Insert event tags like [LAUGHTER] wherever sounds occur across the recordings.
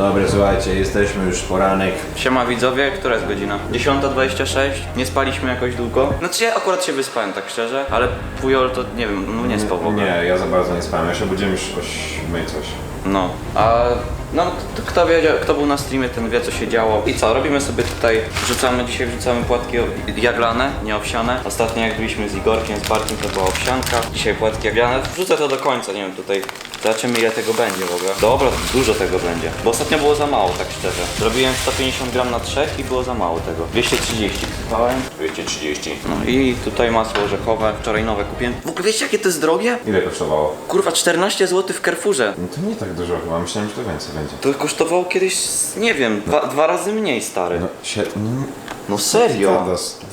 dobra, słuchajcie, jesteśmy już poranek. Siema widzowie, która jest godzina? 10.26, nie spaliśmy jakoś długo. Znaczy ja akurat się wyspałem, tak szczerze, ale Pujol to nie wiem, no nie spał w ogóle. Nie, ja za bardzo nie spałem, ja się obudziłem już o 8 coś. No, a no k- kto wiedział, kto był na streamie, ten wie co się działo. I co, robimy sobie tutaj, wrzucamy dzisiaj wrzucamy płatki jaglane, nie owsiane. Ostatnio jak byliśmy z Igorkiem, z Bartkiem to była owsianka. Dzisiaj płatki jaglane. Wrzucę to do końca, nie wiem tutaj. Zobaczymy ile tego będzie w ogóle. Dobra, dużo tego będzie. Bo ostatnio było za mało, tak szczerze. Zrobiłem 150 gram na trzech i było za mało tego. 230 wsypałem. 230. No i tutaj masło orzechowe, wczoraj nowe kupiłem. W ogóle wiecie jakie to jest drogie? Ile kosztowało? Kurwa 14 zł w Carrefourze. No to nie tak dużo chyba, myślałem, że to więcej będzie. To kosztowało kiedyś, nie wiem, dwa, dwa razy mniej, stary. No, się... No, serio?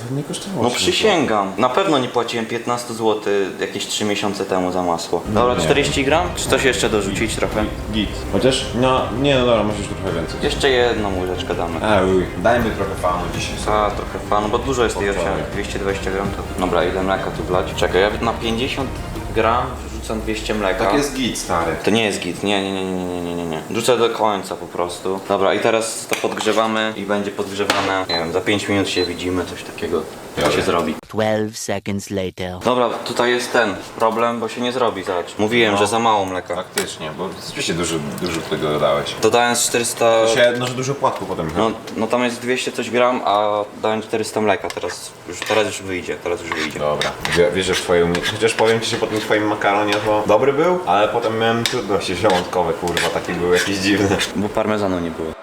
To nie kosztowało No się przysięgam. Na pewno nie płaciłem 15 zł jakieś 3 miesiące temu za masło. Dobra, Nie. 40 gram? Czy coś jeszcze dorzucić trochę? Git. Chociaż, no, nie no dobra, możesz trochę więcej. Jeszcze jedną łyżeczkę damy. A, uj, dajmy trochę fanu dzisiaj. A, trochę fan, bo dużo jest tej owsianki. 220 gram to... Dobra, ile mleka tu wlać? Czekaj, ja na 50 gram wrzucam 200 mleka. Tak jest git, stary. To nie jest git, nie, nie, nie, nie, nie, nie, nie, nie. Rzucę do końca po prostu. Dobra, i teraz to podgrzewamy i będzie podgrzewane, nie wiem, za 5 minut się widzimy, coś takiego to Dobra. się zrobi. 12 seconds later. Dobra, tutaj jest ten problem, bo się nie zrobi, zobacz. Mówiłem, No. że za mało mleka. Faktycznie, bo rzeczywiście dużo, dużo tego dodałeś. Dodając 400... To się, no, że dużo płatku potem No, no tam jest 200 coś gram, a dałem 400 mleka, teraz już, teraz już wyjdzie, teraz już wyjdzie. Dobra. Wie- Wierzę w twoje umie... Chociaż powiem ci, że po tym twoim makaronie to dobry był, ale potem miałem trudności żołądkowe, kurwa, takie były jakieś dziwne. Bo parmezanu nie było.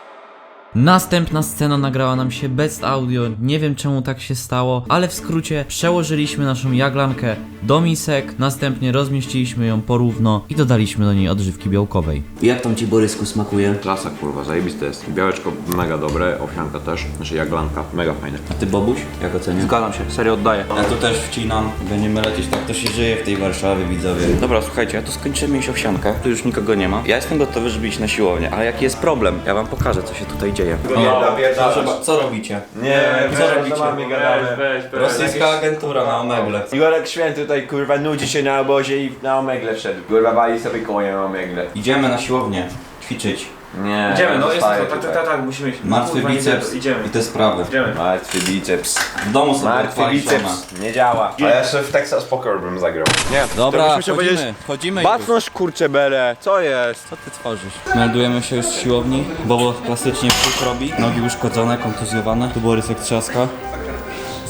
Następna scena nagrała nam się bez audio, nie wiem czemu tak się stało, ale w skrócie przełożyliśmy naszą jaglankę do misek, następnie rozmieściliśmy ją porówno i dodaliśmy do niej odżywki białkowej. Jak tam ci Borysku smakuje? Klasa, kurwa, zajebiste jest. Białeczko mega dobre, owsianka też, znaczy jaglanka, mega fajne. A ty Bobuś? Jak oceniasz? Zgadzam się, serio oddaję. Ja tu też wcinam, będziemy lecieć, tak to się żyje w tej Warszawie, widzowie. Dobra, słuchajcie, ja tu skończymy mieć owsiankę, tu już nikogo nie ma. Ja jestem gotowy, żeby iść na siłownię, ale jaki jest problem? Ja wam pokażę, co się tutaj dzieje. Co robicie? Nie, Co robicie? Rosyjska agentura na omegle. Igorek Święty tutaj, kurwa, nudzi się na obozie i na omegle wszedł. Kurwa, wali sobie konie na omegle. Idziemy na siłownię, ćwiczyć. Nie, Idziemy, no jest zostaję to, tak, tutaj. tak, tak, musimy iść. Martwy Kurwa, nie biceps wiem, Idziemy. i te sprawy. Idziemy. Martwy biceps. W domu sobie Martwy odpalić żona. biceps. Nie działa. A ja jeszcze w Texas Poker bym zagrał. Nie, Dobra, byśmy się wchodzimy, powiedzieć- wchodzimy już. Kurcze bele, co jest? Co ty tworzysz? Meldujemy się już z siłowni, Bobo klasycznie brzuch robi, nogi uszkodzone, kontuzjowane, tu Borysek trzaska.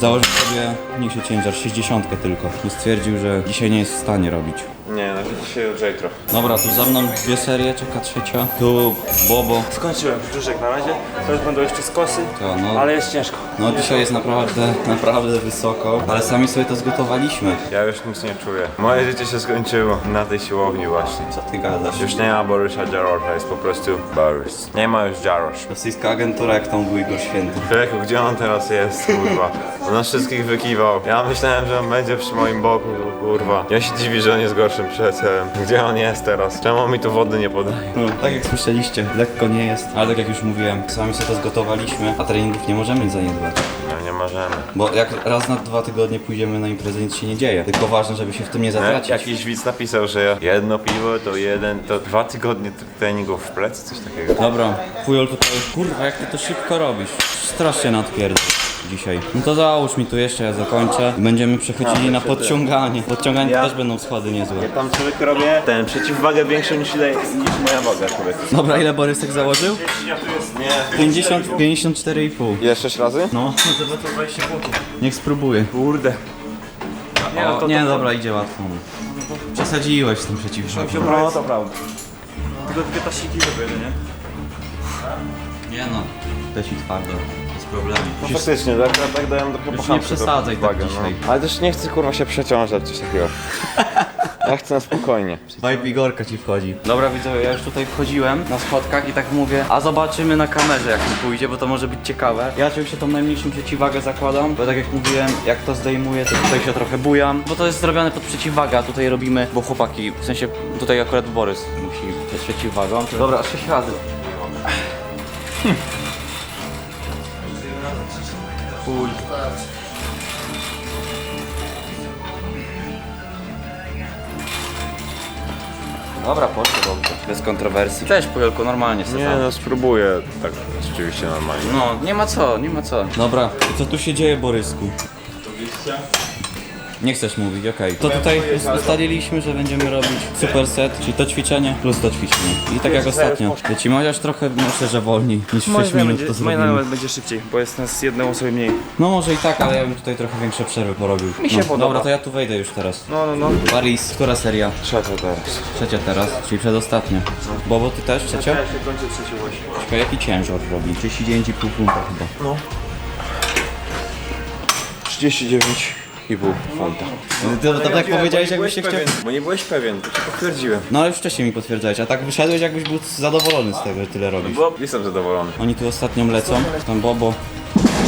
Założył sobie mniejszy ciężar, 60 tylko. I stwierdził, że dzisiaj nie jest w stanie robić. Nie, no dzisiaj od jutro. Dobra, tu za mną dwie serie, czeka trzecia. Tu Bobo. Skończyłem brzuszek na razie. Teraz będą jeszcze skosy, To, no, ale jest ciężko. no dzisiaj jest naprawdę, [LAUGHS] naprawdę wysoko, ale sami sobie to zgotowaliśmy. Ja już nic nie czuję. Moje życie się skończyło na tej siłowni właśnie. Co ty gadasz? Już nie ma Borysa Jarosza, jest po prostu Borys. Nie ma już Jarosz. Rosyjska agentura, jak tam był Igor Święty. Człowieku, gdzie on teraz jest, kurwa? On nas wszystkich wykiwał. Ja myślałem, że on będzie przy moim boku, kurwa. Ja się dziwię, że on jest gorszym przyjacielem. Gdzie on jest teraz? Czemu mi tu wody nie podaje? No, tak jak słyszeliście, lekko nie jest, ale tak jak już mówiłem, sami sobie to zgotowaliśmy, a treningów nie możemy zaniedbać. No nie możemy. Bo jak raz na dwa tygodnie pójdziemy na imprezę, nic się nie dzieje. Tylko ważne, żeby się w tym nie No, zatracić. jakiś widz napisał, że jedno piwo to jeden, to dwa tygodnie treningów w plecy, coś takiego. Dobra, Pujol tutaj. Kurwa, jak ty to szybko robisz. Strasznie nadpierdol dzisiaj. No to załóż mi tu jeszcze, ja zakończę. Będziemy przechodzili na podciąganie. Podciąganie Ja- też będą schody niezłe. Ja tam człowiek robię ten przeciwwagę większą niż, ile, niż moja waga człowiek. Dobra, ile Borysek założył? Nie. 50, 54,5. Ile sześć razy? No, niech spróbuję. Kurde. Nie, no to, nie, to, dobra, idzie łatwo. Przesadziłeś z tym przeciwwagą. No to prawda. Tylko 15 kg nie? Nie no, też i twardo. Bez problemu. No faktycznie, tak, tak, tak dałem trochę Już po nie chamsku przesadzaj tą tak dzisiaj. No. Ale też nie chcę kurwa się przeciążać, coś takiego. [LAUGHS] Ja chcę na spokojnie. Vibe Igorka ci wchodzi. Dobra widzowie, ja już tutaj wchodziłem na schodkach i tak mówię, a zobaczymy na kamerze jak mi pójdzie, bo to może być ciekawe. Ja oczywiście tą najmniejszą przeciwwagę zakładam, bo tak jak mówiłem, jak to zdejmuję, to tutaj się trochę bujam, bo to jest zrobione pod przeciwwagę, a tutaj robimy, bo chłopaki, w sensie tutaj akurat Borys musi z przeciwwagą. Dobra, 6 razy. [LAUGHS] Fuj. Dobra, poszło dobrze. Bez kontrowersji. Cześć Pujolku, normalnie sobie Nie tam. no, spróbuję tak rzeczywiście normalnie. No, nie ma co, nie ma co. Dobra, i co tu się dzieje, Borysku? Nie chcesz mówić, okej. To tutaj ustaliliśmy, że będziemy robić super set, czyli to ćwiczenie plus to ćwiczenie. I tak jak ostatnio. Lecimy chociaż trochę, myślę, że wolniej niż 6 minut to Moje zrobimy. nawet będzie szybciej, bo jest nas jedną osobą mniej. No może i tak, ale ja bym tutaj trochę większe przerwy porobił. Mi się no, podoba. Dobra, to ja tu wejdę już teraz. No, no, no. Paris, która seria? Trzecia teraz. Trzecia teraz, czyli przedostatnia. Bobo, ty też trzecia? Ja się kończę trzeci właśnie. Czekaj, jaki ciężar robi? 39,5 funta chyba. 39,5 funta. To, to tak powiedziałeś, jakbyś się chciał... Bo nie byłeś pewien, to ci potwierdziłem. No ale już wcześniej mi potwierdzałeś, a tak wyszedłeś jakbyś był zadowolony z tego, że tyle robisz. Bo jestem zadowolony. Oni tu ostatnią lecą, tam Bobo,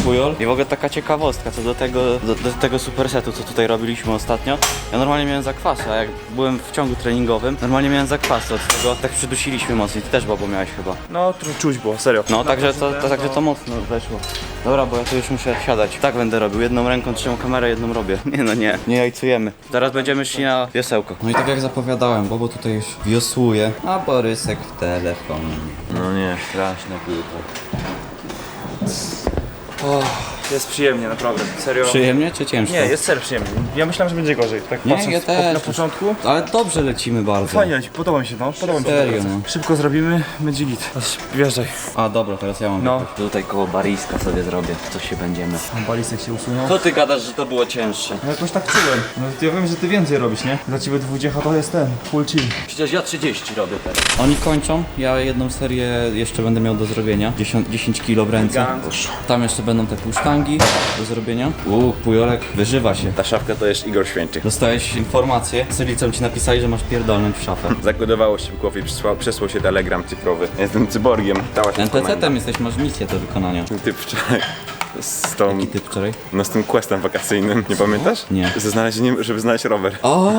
Pujol. I w ogóle taka ciekawostka co do tego, do, do tego supersetu, co tutaj robiliśmy ostatnio. Ja normalnie miałem zakwasy, a jak byłem w ciągu treningowym, normalnie miałem zakwasy od tego, tak przydusiliśmy mocniej. Ty też, Bobo, miałeś chyba. No, czuć było, serio. No, także to, to, także to mocno weszło. Dobra, bo ja tu już muszę siadać. Tak będę robił. Jedną ręką trzymam kamerę, jedną robię. [LAUGHS] Nie no nie, nie jajcujemy. Teraz będziemy szli na wiosełko. No i tak jak zapowiadałem, Bobo tutaj już wiosłuje, a Borysek w telefonie. No nie, straszne 어... Jest przyjemnie, naprawdę, serio. Przyjemnie czy ciężko? Nie, jest serio przyjemnie. Ja myślałem, że będzie gorzej, tak Nie, patrząc ja też. na początku. Ale dobrze lecimy bardzo. Fajnie podoba mi się, no, podoba mi się. Serio, praca. no. Szybko zrobimy, będzie git. Aż Wjeżdżaj. A dobra, teraz ja mam. No. Tutaj koło bariska sobie zrobię, coś się będziemy. Balisek się usunął. Co ty gadasz, że to było cięższe? No jakoś tak czułem. No ja wiem, że ty więcej robisz, nie? Dla ciebie dwudziecha to jest ten, full chill. Przecież ja 30 robię teraz. Oni kończą, ja jedną serię jeszcze będę miał do zrobienia. 10, 10 kilo w ręce. Tam jeszcze będą te do zrobienia. Uuu, Pujolek wyżywa się. Ta szafka to jest Igor Święty. Dostałeś informację, z Celicą ci napisali, że masz pierdolnąć w szafę. Zakodowało się w głowie, przesłał, przesłał się telegram cyfrowy. Jestem cyborgiem. Dała się. NPC-tem jesteś, masz misję do wykonania. Ty wczoraj z tą, I ty wczoraj? no z tym questem wakacyjnym, nie pamiętasz? Nie. Ze znalezieniem, żeby znaleźć rower. O,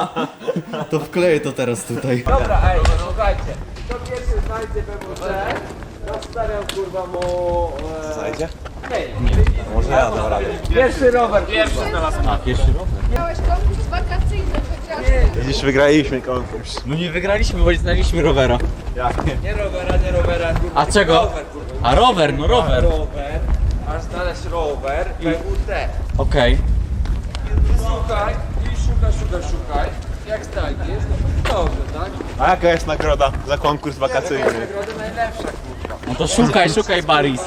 [LAUGHS] to wkleję to teraz tutaj. Miałeś konkurs wakacyjny chociaż. Dziś wygraliśmy konkurs. No nie wygraliśmy, bo nie znaleźliśmy rowera. Nie rowera, nie rowera, kurwa. A czego? Rower, kurwa. A rower, no rower. Rower, masz znaleźć rower, PWT. Okej. Szukaj i szukaj, szukaj, szukaj. Jak znajdziesz, to dobrze, tak? A jaka jest nagroda za konkurs wakacyjny? Nagroda najlepsza, kurwa. No to szukaj, szukaj Baris.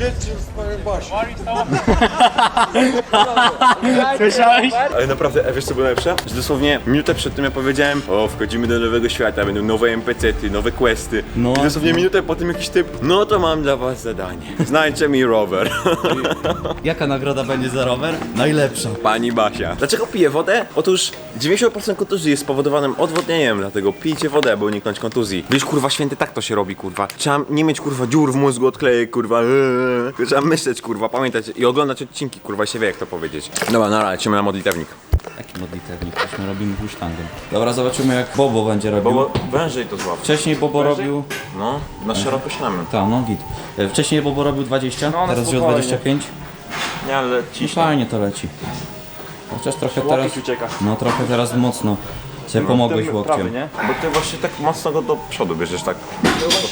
[LAUGHS] Ale naprawdę, a wiesz co było najlepsze? Że dosłownie minutę przed tym ja powiedziałem O, wchodzimy do nowego świata, będą nowe NPC-ty, nowe questy No. I dosłownie minutę po tym jakiś typ No to mam dla was zadanie Znajdźcie mi rower [LAUGHS] Jaka nagroda będzie za rower? Najlepsza. Pani Basia Dlaczego piję wodę? Otóż 90% kontuzji jest spowodowanym odwodnieniem Dlatego pijcie wodę, aby uniknąć kontuzji Wiesz kurwa święty, tak to się robi kurwa Trzeba nie mieć kurwa dziur w mózgu, odklejek kurwa eee. Trzeba myśleć kurwa, pamiętać i oglądać odcinki kurwa się wie jak to powiedzieć Dobra, nara, lecimy na modlitewnik Taki modlitewnik, tośmy robimy pusztangiem. Dobra, zobaczymy jak Bobo będzie robił. Bo wężej to złap Wcześniej Bobo robił... No, na szeroko ślamy. Tak, no git. E, Wcześniej Bobo robił 20, No, no teraz wziął spokojnie. 25. Nie, ale I fajnie to leci. Chociaż trochę teraz... Łokieć ucieka. No trochę teraz mocno. Sobie pomogłeś Prawy, łokciem. nie? Bo ty właśnie tak mocno go do przodu bierzesz, tak.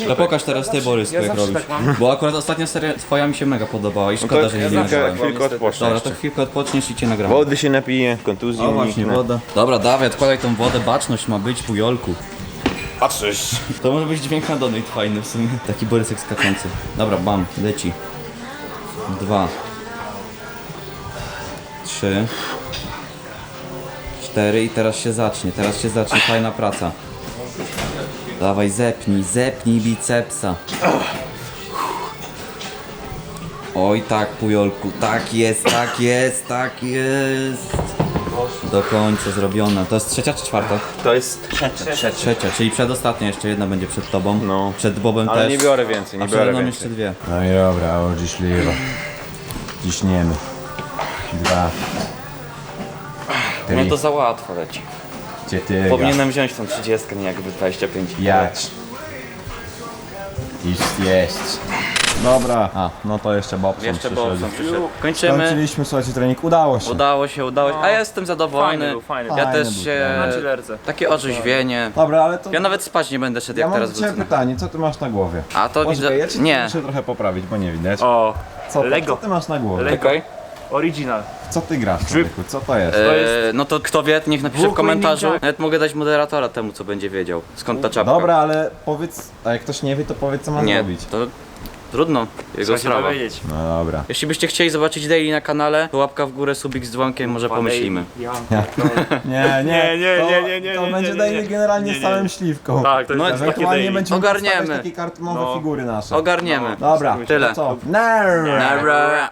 To pokaż teraz ty Borys, Ja jak robisz. tak. Bo akurat ostatnia seria twoja mi się mega podobała i No szkoda, że nie chwilkę, nagrałem. chwilkę odpocznę Dobra, jeszcze. to chwilkę odpoczniesz i cię nagram. Wody się napije, kontuzji O właśnie, uniknę. woda. Dobra, dawaj, odkładaj tą wodę, baczność ma być, pujolku. Patrzysz. [LAUGHS] To może być dźwięk na donate fajny w sumie. Taki borysek skaczący. Dobra, bam, leci. Dwa. Trzy. Cztery i teraz się zacznie, teraz się zacznie fajna praca. Dawaj, zepnij, zepnij bicepsa. Oj tak, pujolku, tak jest, tak jest, tak jest. Do końca zrobiona. To jest trzecia czy czwarta? To jest... Trzecia, czyli przedostatnia, jeszcze jedna będzie przed tobą. No. Przed Bobem Ale też. nie biorę więcej, nie A biorę mną więcej. jeszcze dwie. No i dobra, odciśliwa. Ciśniemy. Dwa. No to za łatwo leci. Cztery. Powinienem wziąć tą 30, nie jakby 25. Pięć. Jest, jest. Dobra. A, no to jeszcze Bobson Jeszcze przyszedł. Bobson przyszedł. Kończymy. Skończyliśmy, słuchajcie, trening. Udało się. Udało się, udało się. A ja jestem zadowolony. Fajny był, fajny. Ja Fajny też był, się... Na chillerce. Takie orzeźwienie. Dobra, ale to... Ja nawet spać nie będę szedł ja jak mam teraz do ciebie wrócę. pytanie, co ty masz na głowie? A to Poczekaj, widzę... ja ci Nie. muszę trochę poprawić, bo nie widać. O, Co, Lego. co ty masz na głowie? Lego. Czekaj. Original. Co ty grasz, człowieku? Co to jest? Eee, no to kto wie, niech napisze w komentarzu. ninja. Nawet mogę dać moderatora temu, co będzie wiedział. Skąd ta czapka? Dobra, ale powiedz, a jak ktoś nie wie, to powiedz co ma Nie, zrobić. to trudno. Jego Trzeba się sprawa. dowiedzieć. No dobra. Jeśli byście chcieli zobaczyć daily na kanale, to łapka w górę, subik z dzwonkiem, może pomyślimy. Ja. [LAUGHS] Nie, Nie, nie, to, nie, nie, nie, To nie, będzie nie, daily nie. generalnie Nie, z nie. całym śliwką. Tak, to jest No, takie Ewentualnie daily. będziemy Ogarniemy. takie kartonowe No. figury nasze. Ogarniemy. Dobra, Tyle. to co? Nar! Nara.